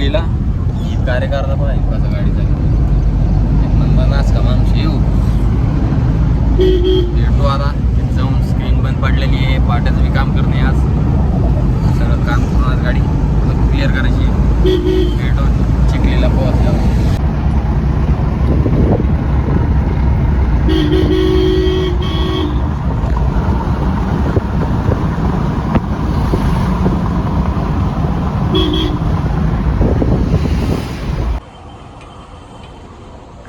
चिखलीला कार्यकर्ता पण आहे. कसा गाडी एक नंबर नाच का माणूस येऊ भेटू आता तिथे जाऊन स्क्रीन बंद पडलेली आहे पाट्याचं बी काम करणे आज सगळं काम करून आज गाडी क्लिअर करायची आहे. भेटू चिखलीला पोहोचल्यावर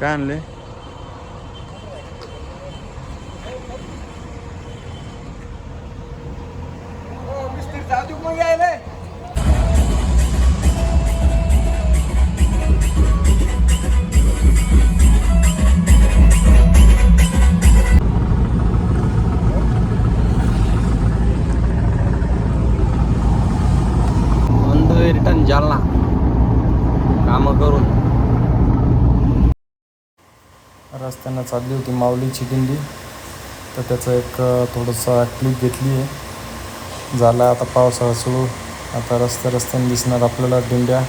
काय आणले रिटर्न जालना. कामं करून. असताना चालली होती माऊलीची दिंडी तर त्याचं एक थोडंसं क्लिप घेतली आहे. झाला आता पावसाळा सुरू. आता रस्त्या रस्त्याने दिसणार आपल्याला दिंड्या.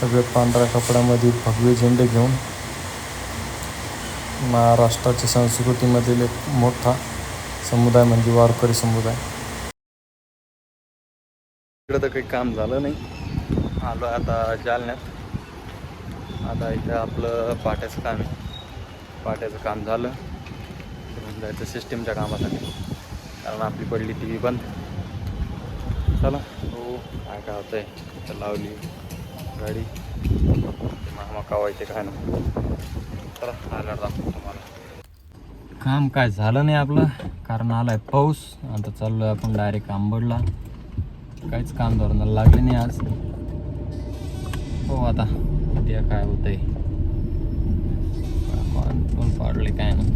सगळे पांढऱ्या कपड्यामध्ये भगवे झेंडे घेऊन. महाराष्ट्राच्या संस्कृतीमधील एक मोठा समुदाय म्हणजे वारकरी समुदाय. इकडं तर काही काम झालं नाही. आलो आता जालन्यात. आता इथं आपलं पाट्याचं काम आहे. पाट्याचं काम झालं. जायचं सिस्टीमच्या कामासाठी. कारण आपली पडली टी व्ही बंद. चला. हो काय काय होतं आहे तर लावली गाडी. मामा कावायचे काय ना? चला आल्यावर दाखवतो तुम्हाला. काम काय झालं नाही आपलं? कारण आलाय पाऊस. आता चाललोय आपण डायरेक्ट आंबडला. काहीच काम धरणाला लागले नाही आज. हो आता उद्या काय होतंय? पण पाडले काय ना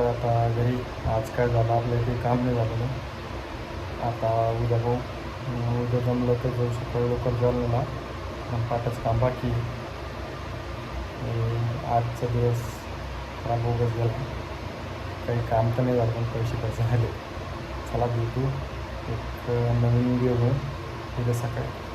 आता घरी. आज काय झालं? आपलं काही काम नाही झालं आता उद्या भाऊ उद्या जमलं तर जाऊ सकाळी लवकर झालं मग पाठच काम बाकी आजचा दिवस खराब उगाच झाला काही काम तर नाही झालं पण पैसे पैसे झाले. चला भेटू. एक नवीन व्हिडिओ घेऊन उद्या सकाळी.